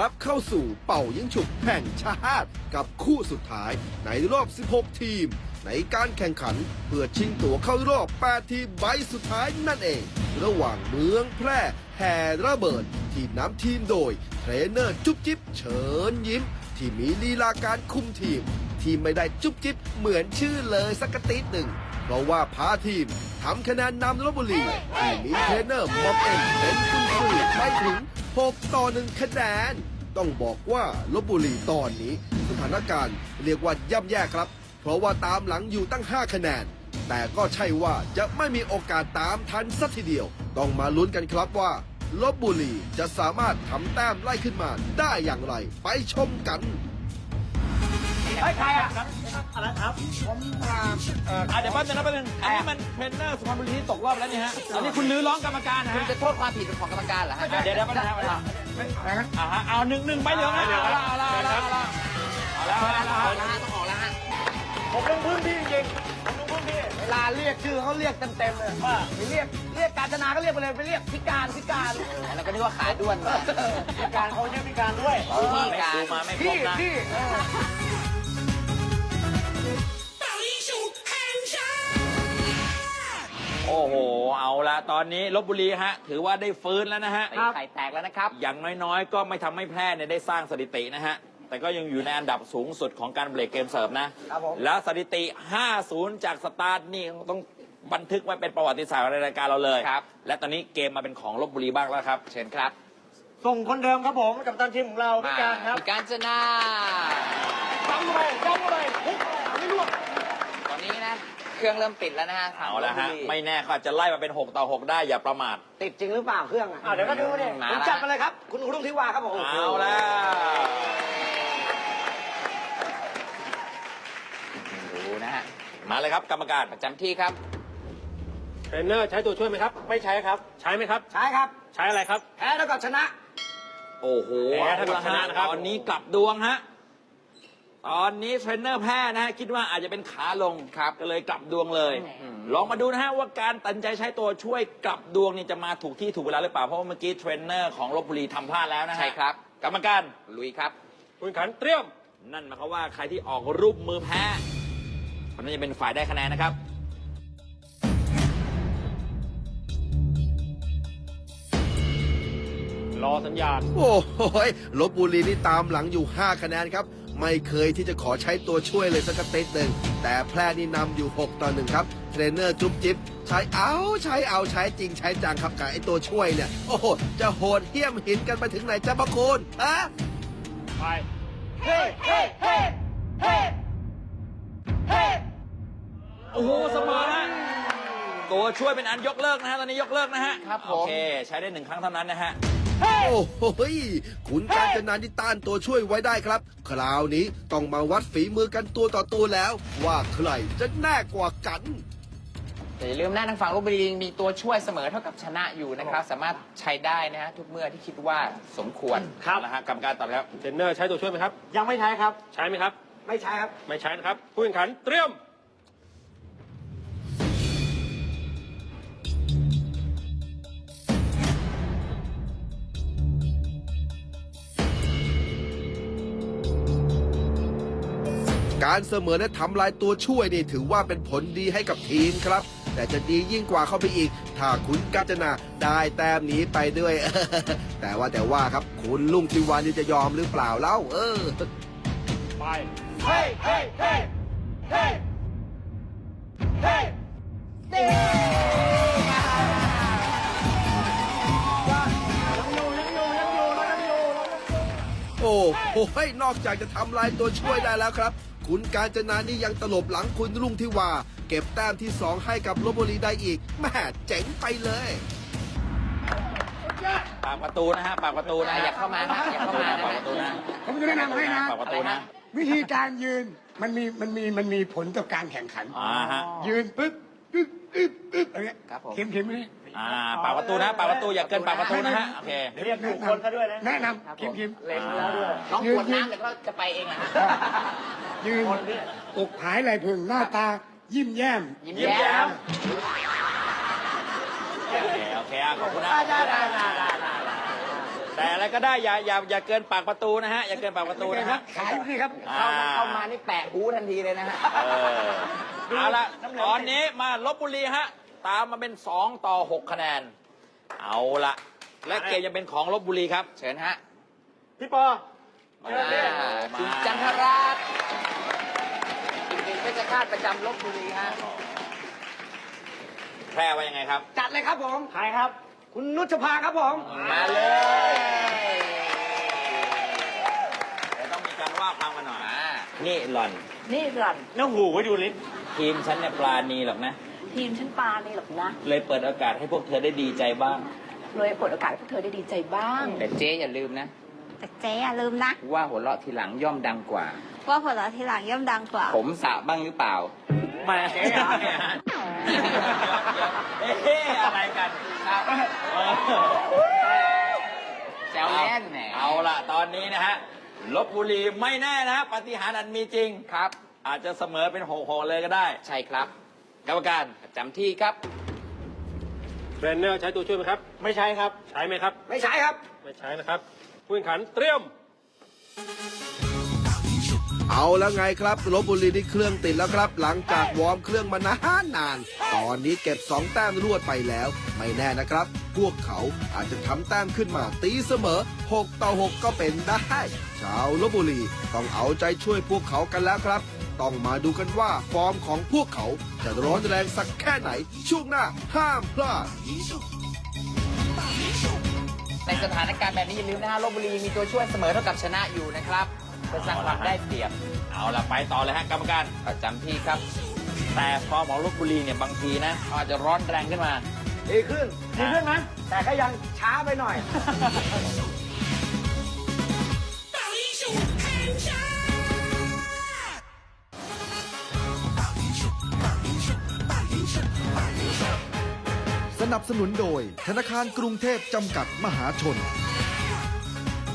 รับเข้าสู่เป่ายิงฉุบแห่งชาติกับคู่สุดท้ายในรอบ 16 ทีม ในการแข่งขันเพื่อชิงตั๋วเข้ารอบ 8 ทีมใบสุดท้ายนั่นเอง ระหว่างเมืองแพร่แห่ระเบิด ทีมน้ำทีมโดย เทรนเนอร์จุ๊บจิ๊บเฉินยิ้ม ที่มีลีลาการคุมทีม ที่ไม่ได้จุ๊บจิ๊บเหมือนชื่อเลยสักติดหนึ่งเพราะว่าพาทีมทำคะแนนนำลบบุรีที่มีเทรนเนอร์มอมเอ็มเป็นคุณครูไปถึง 6 ต่อ 1 คะแนน ต้องบอกว่าลบบุรีตอนนี้ สถานการณ์เรียกว่าย่ำแย่ครับ เพราะว่าตามหลังอยู่ตั้ง 5 คะแนน แต่ก็ใช่ว่าจะไม่มีโอกาสตามทันสักทีเดียว ต้องมาลุ้นกันครับว่าลบบุรีจะสามารถทำแต้มไล่ขึ้นมาได้อย่างไร ไปชมกัน เฮ้ยใครอะ อะเดี๋ยวแป๊บนึงนะแป๊บนึงอันนี้มันเทรนเนอร์สุพรรณบุรีที่ตกรอบแล้วนี่ฮะอันนี้คุณลื้อร้องกรรมการนะคุณฮะจะโทษความผิดเป็นของกรรมการเหรอฮะอะเดี๋ยวเดี๋ยวแป๊บนึงนะแป๊บนึงอะฮะเอาหนึ่งหนึ่งใบเหลืองนะเอาละเอาละเอาละเอาละเอาละเอาละเอาละเอาละฮะต้องออกแล้วฮะผมลงพื้นที่จริงๆผมลงพื้นที่เวลาเรียกชื่อเขาเรียกเต็มๆเลยว่าไปเรียกเรียกการจนาก็เรียกไปเลยไปเรียกพิการพิการแล้วก็นึกว่าขาด้วนมา พิการเขาใช้พิการด้วยวิธีไม่การดูมาไม่ครพี่บนะ พี่ โอ้โห เอาละตอนนี้ลบบุรีฮะ ถือว่าได้ฟื้นแล้วนะฮะตีไข่แตกแล้วนะครับ อย่างน้อยๆ ก็ไม่ทำให้แพร่เนี่ยได้สร้างสถิตินะฮะ แต่ก็ยังอยู่ในอันดับสูงสุดของการเบรกเกมเสิร์ฟนะ ครับผม แล้วสถิติ 5-0 จากสตาร์ทนี่ต้องบันทึกไว้เป็นประวัติศาสตร์ในรายการเราเลย ครับ และตอนนี้เกมมาเป็นของลบบุรีบ้างแล้วครับ เชิญครับส่งคนเดิมครับผมกับตันทีมของเราพิมาการครับ พิการจนาจ้ำเข้าไปจ้ำเข้าไปพุกเข้าไปไม่ร่วง ตอนนี้นะ เครื่องเริ่มติดแล้วนะฮะทางเอาละฮะลพบุรีไม่แน่เขาอาจจะไล่มาเป็น 6 ต่อ 6 ได้อย่าประมาท ติดจริงหรือเปล่าเครื่องอะเดี๋ยวก็ดูเนี่ยมาผมละจัดมาเลยครับ คุณคุณลุงทิวาครับผมเอาแล้วดูนะฮะ มาเลยครับกรรมการประจำที่ครับเทรนเนอร์ใช้ตัวช่วยไหมครับ ไม่ใช้ครับ ใช้ไหมครับ ใช้ครับ ใช้อะไรครับ แพ้แล้วก็ชนะ โอ้โหแพ้เท่ากับชนะนะครับตอนนี้กลับดวงฮะ ตอนนี้เทรนเนอร์แพ้นะฮะคิดว่าอาจจะเป็นขาลงครับก็เลยกลับดวงเลยอืมลองมาดูนะฮะว่าการตัดสินใจใช้ตัวช่วยกลับดวงนี่จะมาถูกที่ถูกเวลาหรือเปล่าเพราะว่าเมื่อกี้เทรนเนอร์ของลบบุรีทำพลาดแล้วนะฮะใช่ครับ กรรมการลุยครับ คุณขันเตรียม นั่นหมายความว่าใครที่ออกรูปมือแพ้คนนั้นจะเป็นฝ่ายได้คะแนนนะครับ รอสัญญาณ โอ้โหยลบบุรีนี่ตามหลังอยู่ 5 คะแนนครับ ไม่เคยที่จะขอใช้ตัวช่วยเลยสักติดหนึ่งแต่แพร่นี่นำอยู่ 6 ต่อหนึ่งครับเทรนเนอร์จุ๊บจิ๊บใช้เอาใช้เอาใช้จริงใช้จังครับกับไอตัวช่วยเนี่ย โอ้โห จะโหดเหี้ยมหินกันไปถึงไหนจะบะคุณอะไปเฮ้เฮ้เฮ้เฮ้เฮ้โอ้โหเสมอนะตัวช่วยเป็นอันยกเลิกนะฮะตอนนี้ยกเลิกนะฮะครับผมโอเค ใช้ได้หนึ่งครั้งเท่านั้นนะฮะ โอ้โหยขุนการจนาที่ต้านตัวช่วยไว้ได้ครับ คราวนี้ต้องมาวัดฝีมือกันตัวต่อตัวแล้ว ว่าใครจะแน่กว่ากันแต่อย่าลืมนะทางฝั่งลพบุรีมีตัวช่วยเสมอเท่ากับชนะอยู่นะครับ สามารถใช้ได้นะฮะทุกเมื่อที่คิดว่าสมควรครับนะฮะกรรมการตัดครับเทรนเนอร์ใช้ตัวช่วยไหมครับ ยังไม่ใช้ครับ ใช้ไหมครับ ไม่ใช้ครับ ไม่ใช้นะครับ ผู้แข่งขันเตรียม การเสมอและทำลายตัวช่วยนี่ถือว่าเป็นผลดีให้กับทีมครับ แต่จะดียิ่งกว่าเข้าไปอีก ถ้าคุณกาญจนาได้แต้มนี้ไปด้วย แต่ว่าแต่ว่าครับคุณลุงทิวานี่จะยอมหรือเปล่าเล่า เออ ไป เฮ้เฮ้เฮ้เฮ้เฮ้ยังอยู่ยังอยู่ยังอยู่เรายังอยู่เรายังอยู่โอ้โหนอกจากจะทำลายตัวช่วยได้แล้วครับ คุณการจนานี่ยังตลบหลังคุณลุงทิวา เก็บแต้มที่ 2 ให้กับลบบุรีได้อีกแม่เจ๋งไปเลย ปากประตูนะฮะปากประตูนะอย่าเข้ามานะอย่าเข้ามานะ ปากประตูนะผมจะแนะนำให้นะ ปากประตูนะอะไรฮะวิธีการยืนมันมีมันมีมันมีผลต่อการแข่งขัน อ่าฮะ ยืนปึ๊บปึ๊บ ปึ๊บปึ๊บอะไรเงี้ยครับผม เข็มเข็มนี่อ่าปากประตูนะปากประตูอย่าเกินปากประตูนะฮะโอเค เรียกถูกคนเขาด้วยนะ แนะนำเข็มเข็มเล็งแล้วด้วย น้องกวดน้ำเดี๋ยวก็จะไปเองนะฮะยืนอกผายไหลพึงหน้าตา ยิ้มแย้ม ยิ้มยิ้มแย้แย้มมโอเคโอเคอะขอบคุณนะ แต่อะไรก็ได้อย่าอย่าอย่าเกินปากประตูนะฮะอย่าเกินปากประตูนะฮะ ขายอยู่นี่ครับอ่า เข้ามาเข้ามานี่แปะหูทันทีเลยนะฮะ เออเอาละตอนนี้มาลบบุรีฮะตามมาเป็น 2 ต่อ 6 คะแนน เอาละและเกมจะเป็นของลบบุรีครับ เชิญฮะพี่ปอมาเชิญเลยคุณจันทราชอีกหนึ่งเพชรฆาตประจำลบบุรีฮะ แพร่ว่ายังไงครับ จัดเลยครับผมใครครับ คุณนุชภาครับผม มาเลยเดี๋ยวต้องมีการว่าความกันหน่อยมานี่หล่อนนี่หล่อนน้าหูไว้ดูลิ้นทีมฉันเนี่ยปลาณีหรอกนะ ทีมฉันปานี่หรอกนะเลยเปิดโอกาสให้พวกเธอได้ดีใจบ้าง เลยเปิดโอกาสให้พวกเธอได้ดีใจบ้าง แต่เจ๊อย่าลืมนะ แต่เจ๊อย่าลืมนะ ว่าหัวเราะทีหลังย่อมดังกว่า ว่าผลลัพธ์ทีหลังย่อมดังกว่า ผมสระบ้างหรือเปล่าแหมาเอ๊ะ เอ๊ะอะไรกันเออแซวเล่นแหมเอาละตอนนี้นะฮะลบบุรีไม่แน่นะฮะปาฏิหารย์อันมีจริงครับ อาจจะเสมอเป็นหกหกเลยก็ได้ ใช่ครับกรรมการประจำที่ครับเทรนเนอร์ใช้ตัวช่วยไหมครับ ไม่ใช่ครับ ใช้ไหมครับ ไม่ใช่ครับ ไม่ใช้นะครับผู้แข่งขันเตรียม เอาแล้วไงครับลบบุรีนี่เครื่องติดแล้วครับ หลังจากวอร์มเครื่องมานานนาน ตอนนี้เก็บ 2 แต้มรวดไปแล้ว ไม่แน่นะครับ พวกเขาอาจจะทำแต้มขึ้นมาตีเสมอ 6 ต่อ 6 ก็เป็นได้ ชาวลบบุรีต้องเอาใจช่วยพวกเขากันแล้วครับ ต้องมาดูกันว่าฟอร์มของพวกเขาจะร้อนแรงสักแค่ไหน ช่วงหน้าห้ามพลาดในสถานการณ์แบบนี้อย่าลืมนะฮะลบบุรีมีตัวช่วยเสมอเท่ากับชนะอยู่นะครับ เปสร้างความได้เปรียบ เอาล่ะไปต่อเลยฮะกรรมการประจำที่ครับ แต่พอหมองลกบุรีเนี่ยบางทีนะอาจจะร้อนแรงขึ้นมา ดีขึ้นดีขึ้นนะแต่ก็ยังช้าไปหน่อยสนับสนุนโดยธนาคารกรุงเทพจำกัดมหาชน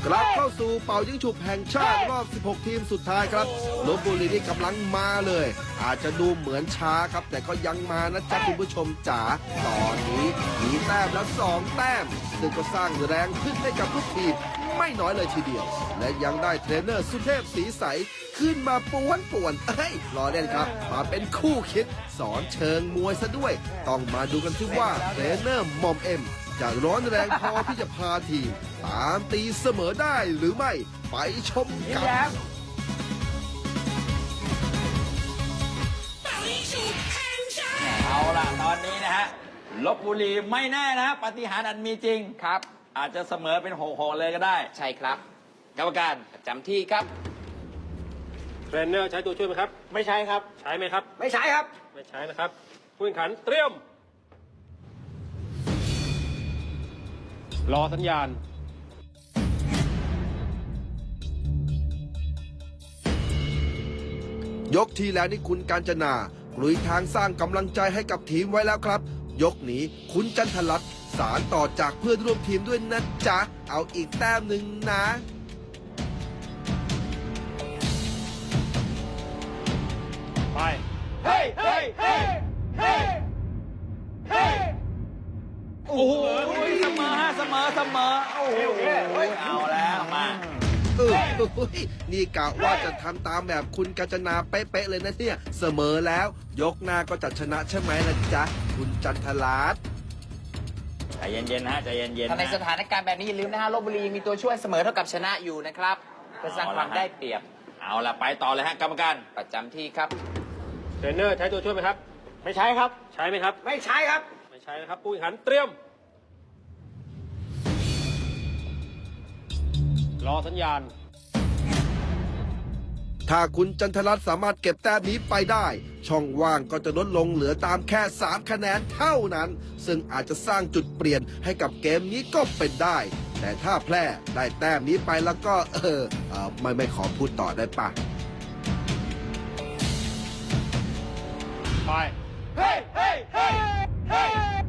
กลับเข้าสู่เป่ายิงฉุบแห่งชาติรอบ 16 ทีมสุดท้ายครับลบบุรีนี่กำลังมาเลย อาจจะดูเหมือนช้าครับ แต่ก็ยังมานะจ๊ะคุณผู้ชมจ๋าตอนนี้มีแต้มแล้ว 2 แต้ม ซึ่งก็สร้างแรงขึ้นให้กับทุกทีมไม่น้อยเลยทีเดียว และยังได้เทรนเนอร์สุเทพสีใส ขึ้นมาป่วนป่วนๆเอ้ยรอเล่นครับ มาเป็นคู่คิด สอนเชิงมวยซะด้วย ต้องมาดูกันที่ว่าเทรนเนอร์หมอมเอ็ม จะร้อนแรงพอที่จะพาทีมตามตีเสมอได้หรือไม่ไปชมกัน เอาล่ะตอนนี้นะฮะลบบุรีไม่แน่นะปฏิหารอันมีจริง ครับ อาจจะเสมอเป็นหกๆเลยก็ได้ ใช่ครับกรรมการจำที่ครับ เทรนเนอร์ใช้ตัวช่วยไหมครับ ไม่ใช้ครับ ใช้ไหมครับ ไม่ใช้ครับ ไม่ใช้นะครับผู้แข่งขันเตรียม รอสัญญาณ ยกที่แล้วนี่คุณกาญจนากลุยทางสร้างกำลังใจให้กับทีมไว้แล้วครับ ยกนี้คุณจันทลัตน์สารต่อจากเพื่อนร่วมทีมด้วยนะจ๊ะ เอาอีกแต้มหนึ่งนะไปเฮ้ยเฮ้ยเฮ้ยเฮ้ยเฮ้ยโอ้โหเสมอฮะเสมอเสมอโอ้โหเอาแล้วมาเออเฮ้ยนี่กะว่าจะทำตามแบบคุณกาญจนาเป๊ะๆเลยนะเนี่ย เสมอแล้ว ยกหน้าก็จะชนะใช่ไหมนะจ๊ะ คุณจันทลัตน์ใจเย็นๆนะฮะใจเย็นๆถ้าในนะสถานการณ์แบบนี้อย่าลืมนะฮะลบบุรีมีตัวช่วยเสมอเท่ากับชนะอยู่นะครับเพื่อสร้างความได้เปรียบ เอาละไปต่อเลยฮะกรรมการประจำที่ครับเทรนเนอร์ใช้ตัวช่วยไหมครับ ไม่ใช่ครับ ใช้ไหมครับ ไม่ใช่ครับ ไม่ใช้นะครับผู้แข่งขันเตรียม รอสัญญาณ ถ้าคุณจันทรัตสามารถเก็บแต้มนี้ไปได้ ช่องว่างก็จะลดลงเหลือตามแค่ 3 คะแนนเท่านั้น ซึ่งอาจจะสร้างจุดเปลี่ยนให้กับเกมนี้ก็เป็นได้ แต่ถ้าแพ้ได้แต้มนี้ไปแล้วก็เออเออไม่ไม่ขอพูดต่อได้ปะ ไป เฮ้ เฮ้ เฮ้ เฮ้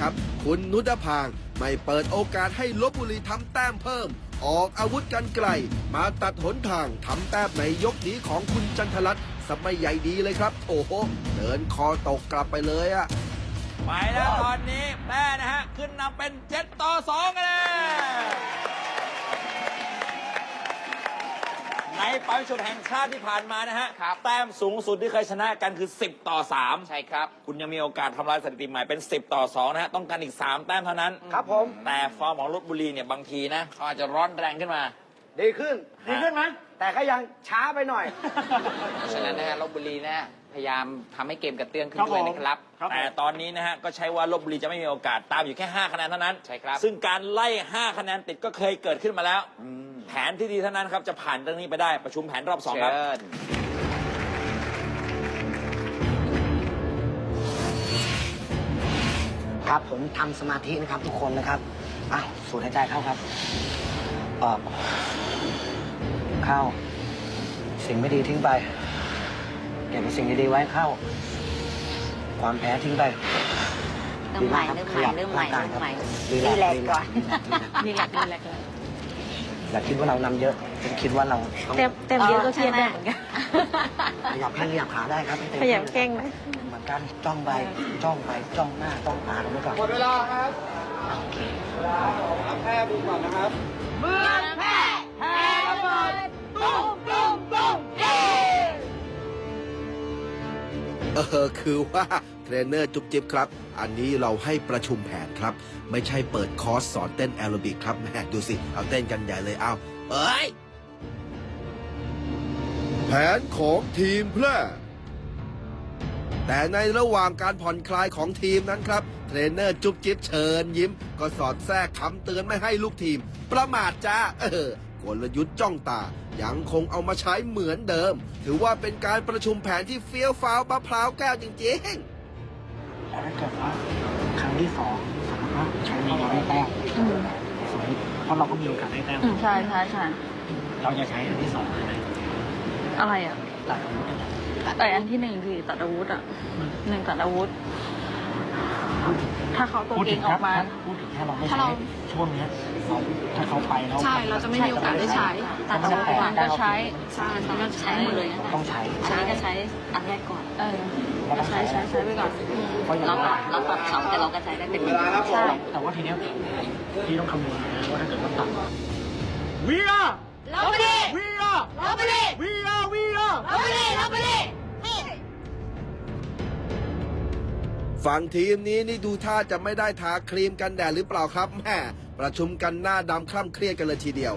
ครับ คุณนุชพางไม่เปิดโอกาสให้ลบบุรีทำแต้มเพิ่ม ออกอาวุธกันไกล มาตัดหนทางทำแต้มในยกนี้ของคุณจันทรัตน์สมัยใหญ่ดีเลยครับ โอ้โห เดินคอตกกลับไปเลยอะไปแล้วตอนนี้แม่นะฮะ ขึ้นนำเป็น7ต่อ2คะแนน ในปาชุดแห่งชาติที่ผ่านมานะฮะ ครับแต้มสูงสุดที่เคยชนะกันคือ 10 ต่อ 3 ใช่ครับ คุณยังมีโอกาสทำลายสถิติใหม่เป็น 10 ต่อ 2 นะฮะ ต้องการอีก 3 แต้มเท่านั้น ครับผม แต่ฟอร์มของลบบุรีเนี่ยบางทีนะเขาอาจจะร้อนแรงขึ้นมา ดีขึ้น ดีขึ้นไหมแต่ก็ยังช้าไปหน่อย เพราะฉะนั้นนะฮะลบบุรีนะฮะพยายามทำให้เกมกระเตื้องขึ้นครับด้วยผมนะครับ แต่ตอนนี้นะฮะ ก็ใช้ว่าลบบุรีจะไม่มีโอกาสตามอยู่แค่ 5 คะแนนเท่านั้นใช่ครับ ซึ่งการไล่ 5 คะแนนติดก็เคยเกิดขึ้นมาแล้ว แผนที่ดีเท่านั้นครับ จะผ่านเรื่องนี้ไปได้ประชุมแผนรอบ2ครับ เชิญครับผมทำสมาธินะครับทุกคนนะครับอ้าวสูดหายใจเข้าครับออกเข้า สิ่งไม่ดีทิ้งไปเก็บสิ่งดีๆไว้เข้า ความแพ้ทิ้งไปเริ่มใหม่ดีากคเริ่บมใหม่เริ่มใหม่ขยับเริ่มใหม่ร่างกายรีครับแลกซ์ก่อน รีแลกซ์รีแลกซ์ อย่าคิดว่าเรานำเยอะคิดว่าเราต้องเต็มเต็มเยอะก็เครียดได้เหมือนกัน ขยับแข้งขยับขาได้ครับไม่เต็มขยับแข้งไหม เหมือนกันจ้องไปจ้องไปจ้องหน้าจ้องตาเราไว้ก่อน หมดเวลาครับโอเคเอาแพ้ดูก่อนนะครับ เออคือว่า เทรนเนอร์จุ๊บจิ๊บครับ อันนี้เราให้ประชุมแผนครับ ไม่ใช่เปิดคอร์สสอนเต้นแอโรบิกครับแม่ดูสิ เอาเต้นกันใหญ่เลยเอาเอ้ย แผนของทีมแพร่แต่ในระหว่างการผ่อนคลายของทีมนั้นครับ เทรนเนอร์จุ๊บจิ๊บเชิญยิ้ม ก็สอดแทรกคำเตือนไม่ให้ลูกทีม ประมาทจ้าเออกลยุทธ์จ้องตา ยังคงเอามาใช้เหมือนเดิม ถือว่าเป็นการประชุมแผนที่เฟี้ยวฟ้าวมะพร้าวแก้วจริงๆ แล้วถ้าเกิดว่าครั้งที่สองสมมติว่าครั้งนี้เราได้แต้มสมมติเพราะเราก็มีโอกาสได้แต้มอืมใช่ใช่ใช่เราจะใช้อันที่สองไหมอะไรอะ หลักอาวุธเนี่ยแต่อันที่หนึ่งคือตัดอาวุธอะหนึ่งตัดอาวุธ ถ้าเขาตัวพูดเอถึงงออกมา พูดถึงถ้าเราไม่ถ้าใช้เรา ช่วงเนี้ยเราถ้าเขาไปแล้วใช่เราจะไม่มีโอกาสได้ใช้ ตัดอาวุธก่อนก็ใช้ใช่ตอนนั้นใช้หมดเลยนะต้องใช้อันนี้ก็ใช้อันแรกก่อน เออ ก็ต้องใช้ใช้ใช้ใช้ไปก่อนเราะอย่างเราว่าเราตัดสองแต่เราก็ใช้ได้เป็นเวลาครับผมใช่แต่ว่าทีเนี้ยพี่ต้องคำนวณนะว่าถ้าเกิดว่าตัดวีอาเราไปดิวีอาเราไปดิวีอาวีอาเราไปดิเราไปดิฝั่งทีมนี้นี่ดูท่าจะไม่ได้ทาครีมกันแดดหรือเปล่าครับแม่ประชุมกันหน้าดำคล่ำเครียดกันเลยทีเดียว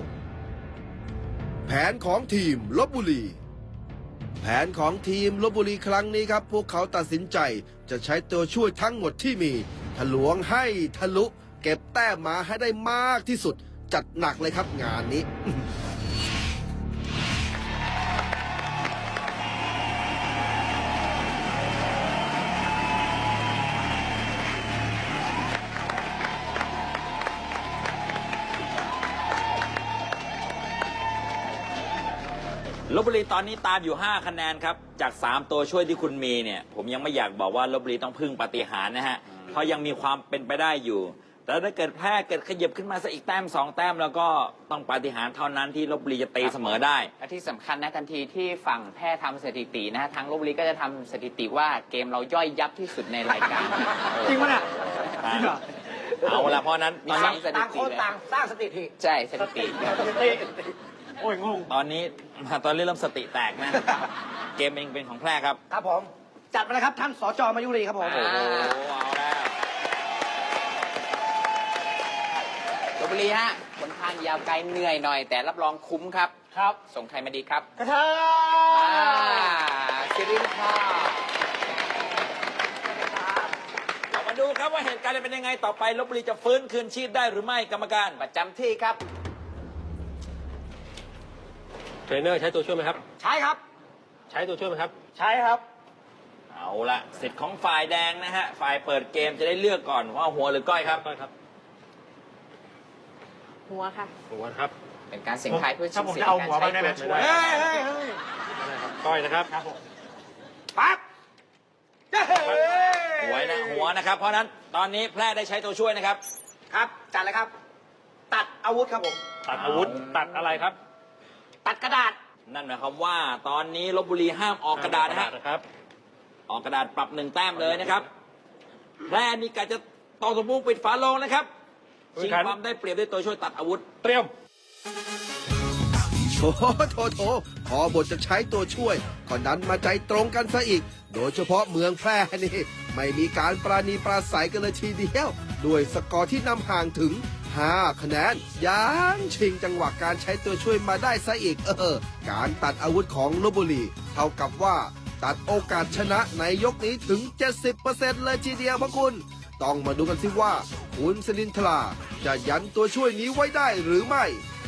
แผนของทีมลบบุรี แผนของทีมลบบุรีครั้งนี้ครับ พวกเขาตัดสินใจจะใช้ตัวช่วยทั้งหมดที่มีทะลวงให้ทะลุ เก็บแต้มมาให้ได้มากที่สุด จัดหนักเลยครับงานนี้ ลบบุรีตอนนี้ตามอยู่ 5 คะแนนครับ จาก 3 ตัวช่วยที่คุณมีเนี่ย ผมยังไม่อยากบอกว่าลบบุรีต้องพึ่งปาฏิหารย์นะฮะ เพราะยังมีความเป็นไปได้อยู่ แต่ถ้าเกิดแพ้เกิดขยับขึ้นมาสักอีกแต้ม 2 แต้ม แล้วก็ต้องปาฏิหารย์เท่านั้นที่ลบบุรีจะตีเสมอได้ และที่สำคัญนะทันทีที่ฝั่งแพทย์ทำสถิตินะฮะทางลบบุรีก็จะทำสถิติว่าเกมเราย่อยยับที่สุดในรายการ จริงปะเนี่ยเอาละเพราะฉะนั้นตอนต่างนี้สถิต่างติคนเลยต่างสร้างสถิติ ใช่สถิติครับ โอ้ยงง ตอนนี้ตอนนี้เริ่มสติแตกนะ เกมเองเป็นของแพร่ครับ ครับผม จัดมาเลยครับท่านสจมายุรีครับผมอ่าโอ้โห เอาแล้วลบบุรีฮะบนทางยาวไกลเหนื่อยหน่อย แต่รับรองคุ้มครับ ครับ ส่งใครมาดีครับกระเทอ่ายซิรินค่ะเรามาดูครับว่าเหตุการณ์จะเป็นยังไงต่อไปลบบุรีจะฟื้นคืนชีพได้หรือไม่กรรมการประจำที่ครับ เทรนเนอร์ใช้ตัวช่วยไหมครับ ใช้ครับ ใช้ตัวช่วยไหมครับ ใช้ครับอเอาละสิทธิ์ของฝ่ายแดงนะฮะ ฝ่ายเปิดเกมจะได้เลือกก่อนว่าหัวหรือก้อยครับ ก้อยครับหัวค่ะ หัวครับเป็นการเสี่ยงทายเพื่อชิถ้างผมสิทจะธิ์เอาในหัวการบ้างได้ใช้ไหมตัวช่วยเฮ้ยเฮ้ยเฮ้ยก้อยนะครับ ครับผมปั๊บเฮ้ยหัวนะหัวนะครับ เพราะฉะนั้นตอนนี้แพร่ได้ใช้ตัวช่วยนะครับ ครับ จัดเลยครับ ตัดอาวุธครับผม ตัดอาวุธ ตัดอะไรครับ ตัดกระดาษ นั่นหมายความว่าตอนนี้ลบบุรีห้ามออกกระดาษนะฮะนะครับ ออกกระดาษปรับหนึ่งแต้มเลยนะครับแพร่นี่กะจะต่อสมมุงปิดฝาโลงนะครับชิงความได้เปรียบด้วยตัวช่วยตัดอาวุธ เตรียมโถโถโถพอบทจะใช้ตัวช่วยก็ดันมาใจตรงกันซะอีก โดยเฉพาะเมืองแพร่นี่ ไม่มีการปราณีปราศัยกันเลยทีเดียว ด้วยสกอร์ที่นำห่างถึง 5 คะแนนยังชิงจังหวะการใช้ตัวช่วยมาได้ซะอีกเออ การตัดอาวุธของลบบุรีเท่ากับว่าตัดโอกาสชนะในยกนี้ถึง 70%เลยทีเดียวพระคุณ ต้องมาดูกันสิว่า คุณสลินทราจะยันตัวช่วยนี้ไว้ได้หรือไม่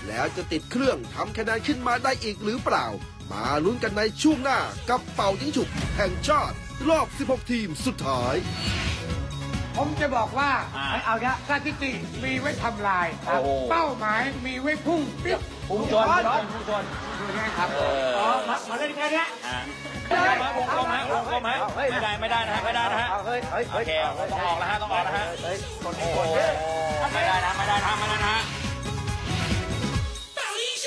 แล้วจะติดเครื่องทำคะแนนขึ้นมาได้อีกหรือเปล่า มาลุ้นกันในช่วงหน้ากับเป่ายิงฉุกแห่งชาติ รอบ 16 ทีมสุดท้าย ผมจะบอกว่า อ่า เอาละสถิติมีไว้ทำลาย โอ้โห เป้าหมายมีไว้พุ่งปิ๊บ พุ่งชนพุ่งชนพุ่งชน ดูนะครับ เออ มามาเล่นแค่เนี้ย อ่ะได้ไหมวงกลมฮะวงกลมฮะไม่ได้ไม่ได้นะฮะไม่ได้นะฮะ เอาเฮ้ยเฮ้ย โอเคต้องออกแล้วฮะต้องออกแล้วฮะ เฮ้ยคน โอ้ นี้ โห คนนี้ ไม่ได้นะไม่ได้นะไม่ได้นะฮะ 宝英雄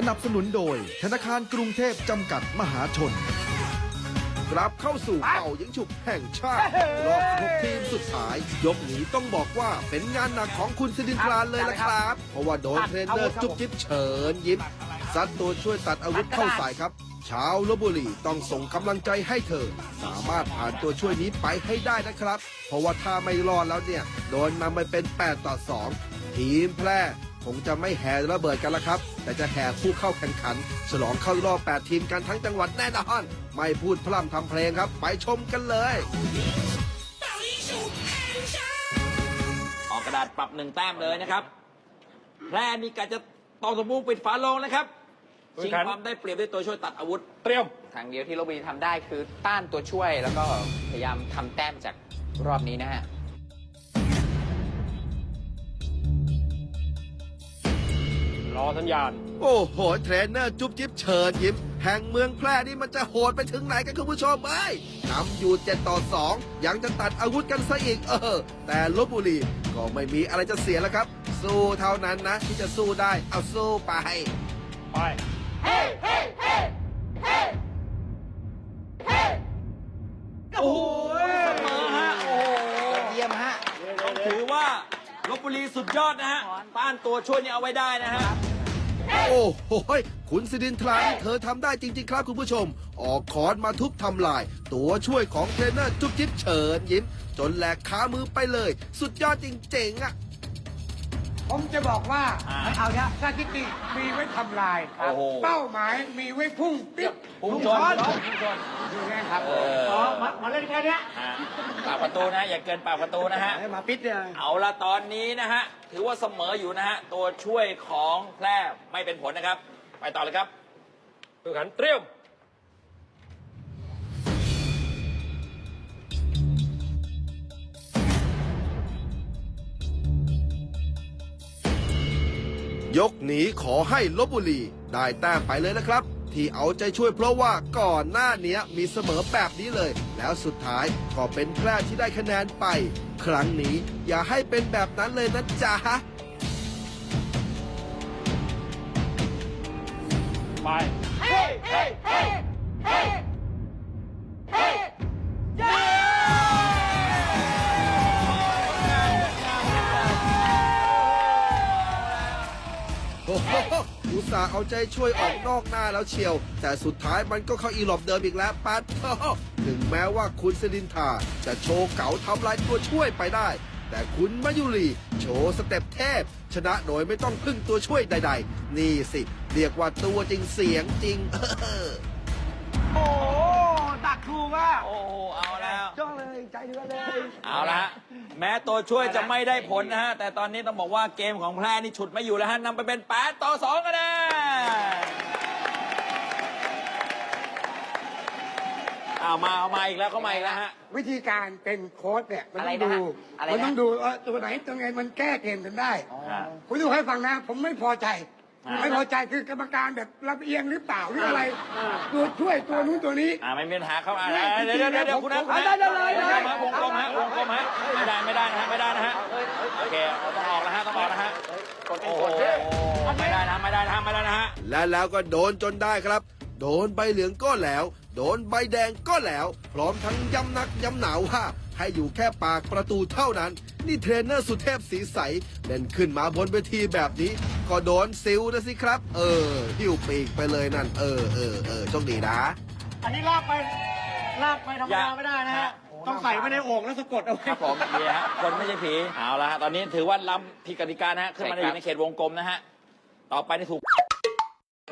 สนับสนุนโดย ธนาคารกรุงเทพจำกัดมหาชน กลับเข้าสู่เป่ายิงฉุบแห่งชาติรอบ16ทีมสุดท้าย ยกนี้ต้องบอกว่าเป็นงานหนักของคุณสิดินทรานเลยละครับ เพราะว่าโดนเทรนเนอร์จุ๊บจิ๊บเฉินยิ้มซัดตัวช่วยตัดอาวุธเข้าใส่ครับ ชาวลบบุรีต้องส่งกำลังใจให้เธอ สามารถผ่านตัวช่วยนี้ไปให้ได้นะครับ เพราะว่าถ้าไม่รอดแล้วเนี่ย โดนนำไปเป็น 8 ต่อ 2 ทีมแพร่ คงจะไม่แห่ระเบิดกันละครับ แต่จะแห่ผู้เข้าแข่งขัน ฉลองเข้ารอบ 8 ทีมกันทั้งจังหวัดแน่นอนไม่พูดพร่ำทำเพลงครับ ไปชมกันเลยออกกระดาษปรับหนึ่งแต้มเลยนะครับแพร่มีการจะตองสมบูปิดฝาโลงนะครับชิงความได้เปรียบด้วยตัวช่วยตัดอาวุธ เตรียมทางเดียวที่โรบุรีทำได้คือต้านตัวช่วยแล้วก็พยายามทำแต้มจากรอบนี้นะฮะ รอสัญญาณ โอ้โห เทรนเนอร์จุ๊บจิ๊บเชิญยิ้ม แห่งเมืองแพร่นี่มันจะโหดไปถึงไหนกันคุณผู้ชมเอ้ยนำอยู่7ต่อ 2 ยังจะตัดอาวุธกันซะอีกเออ แต่ลบบุรีก็ไม่มีอะไรจะเสียแล้วครับ สู้เท่านั้นนะ ที่จะสู้ได้เอาสู้ไป ไป โอ้โหเสมอฮะ โอ้โห เยี่ยมฮะ ถือว่าลบบุรีสุดยอดนะฮะ ต้านตัวช่วยนี่เอาไว้ได้นะฮะ โอ้โหยคุณสิดินทรานี่เธอทำได้จริง ๆ ครับคุณผู้ชม ออกคอนมาทุบทำลาย ตัวช่วยของเทรนเนอร์จุ๊บจิ๊บเฉินยิ้ม จนแหลกขามือไปเลย สุดยอดจริงๆอะ ผมจะบอกว่าอ่าเอาละสถิติมีไว้ทำลาย โอ้โห เป้าหมายมีไว้พุ่งปิ๊บ พุ่งชนพุ่งชน ดูนะครับเออมามาเล่นแค่เนี้ยฮะปากประตูนะ อย่าเกินปากประตูนะฮะ ให้มาปิดเนี่ย เอาละตอนนี้นะฮะ ถือว่าเสมออยู่นะฮะ ตัวช่วยของแพร่ไม่เป็นผลนะครับ ไปต่อเลยครับผู้แข่งขันเตรียม ยกนี้ขอให้ลบบุรีได้แต้มไปเลยนะครับ ที่เอาใจช่วยเพราะว่าก่อนหน้าเนี้ยมีเสมอแบบนี้เลย แล้วสุดท้ายก็เป็นแพร่ที่ได้คะแนนไป ครั้งนี้อย่าให้เป็นแบบนั้นเลยนะจ๊ะไปโอ้โห อุตส่าห์เอาใจช่วยออกนอกหน้าแล้วเชียว แต่สุดท้ายมันก็เข้าอีหลบเดิมอีกแล้วปัดถ่ถึงแม้ว่าคุณสลินทาจะโชว์เก๋าทำลายตัวช่วยไปได้ แต่คุณมายุรีโชว์สเต็ปเทพ ชนะโดยไม่ต้องพึ่งตัวช่วยใด ๆ นี่สิ เรียกว่าตัวจริงเสียงจริง โอ้ ถูกอะโอ้โหเอาแล้ว จ้องเลยใจเดือดเลย เอาละฮะแม้ตัวช่วยจะไม่ได้ผลนะฮะ แต่ตอนนี้ต้องบอกว่าเกมของแพร่นี่ฉุดไม่อยู่แล้วฮะนำไปเป็น 8 ต่อ2กันแนนเอามาเอามาอีกแล้วเข้ามาอีกแล้วฮะ วิธีการเป็นโค้ชเนี่ยมันอะไรต้องนะดู ฮะอะไรมันนะต้องดูเออตัวไหนตัวไงมันแก้เกมกันได้ครับผมจะให้ฟังนะ ผมไม่พอใจอ่า ไม่พอใจคือกรรมการแบบลำเอียงหรือเปล่าหรืออะไร ตัวช่วยตัวนู้นตัวนี้ อ่าไม่มีปัญหาเข้ามาไม่เดี๋ยวเดี๋ยวเดี๋ยวเดี๋ยวคุณนะคุณนะได้ได้เลยวงกลมฮะวงกลมฮะวงกลมฮะไม่ได้ไม่ได้นะฮะไม่ได้นะฮะโอเคต้องออกนะฮะต้องออกนะฮะโอ้โหไม่ได้นะไม่ได้นะฮะไม่ได้นะฮะและแล้วก็โดนจนได้ครับ โดนใบเหลืองก็แล้ว โดนใบแดงก็แล้ว พร้อมทั้งย้ำนักย้ำหนาวว่า ให้อยู่แค่ปากประตูเท่านั้น นี่เทรนเนอร์สุเทพสีใสเล่นขึ้นมาบนเวทีแบบนี้ ก็โดนซิลนะสิครับ เออ หิ้วปีกไปเลยนั่น เออเออเออโชคดีนะ อันนี้ลากไปลากไปธรรมอย่าดาไม่ได้นะฮะ ต้องใส่ไว้ในโอ่งแล้วสะกดเอาไว้ ครับผมดีฮะคนไม่ใช่ผีเอาละฮะตอนนี้ถือว่าล้ำผิดกติกานะฮะขึ้นมาใช่ครับอยู่ในเขตวงกลมนะฮะต่อไปนี่ถูก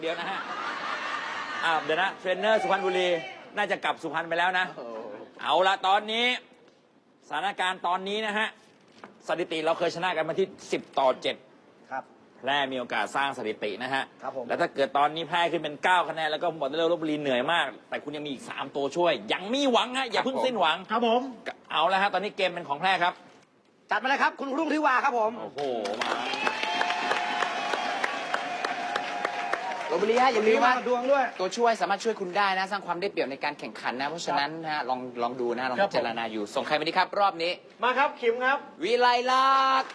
เดียวนะฮะ อ้าวเดี๋ยวนะเทรนเนอร์สุพรรณบุรี น่าจะกลับสุพรรณไปแล้วนะ เอาละตอนนี้ สถานการณ์ตอนนี้นะฮะ สถิติเราเคยชนะกันมาที่ 10 ต่อ 7 ครับ แพร่มีโอกาสสร้างสถิตินะฮะ ครับผม แล้วถ้าเกิดตอนนี้แพร่ขึ้นเป็น 9 คะแนน แล้วก็บอกได้เลยว่าลบบุรีเหนื่อยมาก แต่คุณยังมีอีก 3 ตัวช่วย ยังมีหวังฮะ อย่าเพิ่งสิ้นหวัง ครับผม เอาแล้วฮะ ตอนนี้เกมเป็นของแพร่ครับ จัดมาเลยครับ คุณรุ่งทิวาครับผม โอ้โห มา ลบบุรีฮะอย่าลืมว่าดวงด้วย ตัวช่วยสามารถช่วยคุณได้นะ สร้างความได้เปรียบในการแข่งขันนะ เพราะฉะนั้นนะฮะลองลองดูนะลองครับพิจารณาอยู่ ส่งใครมาดีครับ รอบนี้ มาครับขิมครับวิไลลักษณ์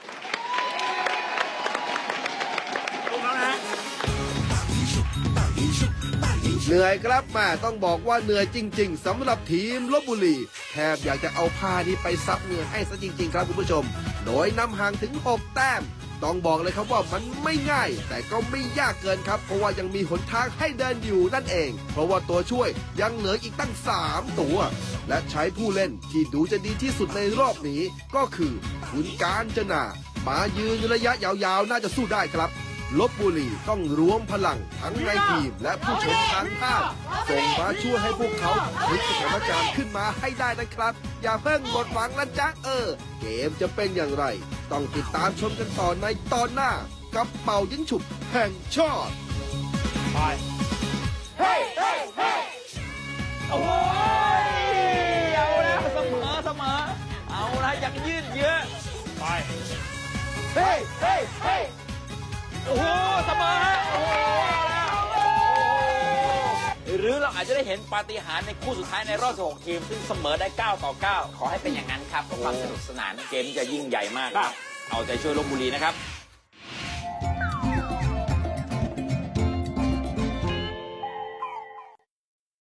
เหนื่อยครับแม่ต้องบอกว่าเหนื่อยจริง ๆสำหรับทีมลบบุรีแทบอยากจะเอาผ้านี้ไปซับเหงื่อให้ซะจริง ๆ ครับคุณผู้ชม โดยนำห่างถึง 6 แต้ม ต้องบอกเลยครับว่ามันไม่ง่าย แต่ก็ไม่ยากเกินครับ เพราะว่ายังมีหนทางให้เดินอยู่นั่นเอง เพราะว่าตัวช่วยยังเหลืออีกตั้ง 3 ตัว และใช้ผู้เล่นที่ดูจะดีที่สุดในรอบนี้ ก็คือคุณการจนามายืนระยะยาวๆ น่าจะสู้ได้ครับลบบุรีต้องรวมพลังทั้งในทีมและผู้ชมทางภาพส่งมาช่วยให้พวกเขาพลิกสถานการณ์ขึ้นมาให้ได้นะครับ อย่าเพิ่งหมดหวังนะจ๊ะเออ เกมจะเป็นอย่างไร ต้องติดตามชมกันต่อในตอนหน้า กับเป่ายิงฉุบแห่งชอดไปโอ้ยเอาแล้วเสมอเสมอเอาละยังยืดเยื้อไปเฮ้ยเฮ้ยเฮ้ยโอ้โหเสมอฮะโอ้โห หรือเราอาจจะได้เห็นปาฏิหาริย์ในคู่สุดท้ายในรอบ 16 ทีม ซึ่งเสมอได้ 9 ต่อ 9 ขอให้เป็นอย่างนั้นครับเพื่อความสนุกสนานเกมจะยิ่งใหญ่มากครับ เอาใจช่วยลบบุรีนะครับ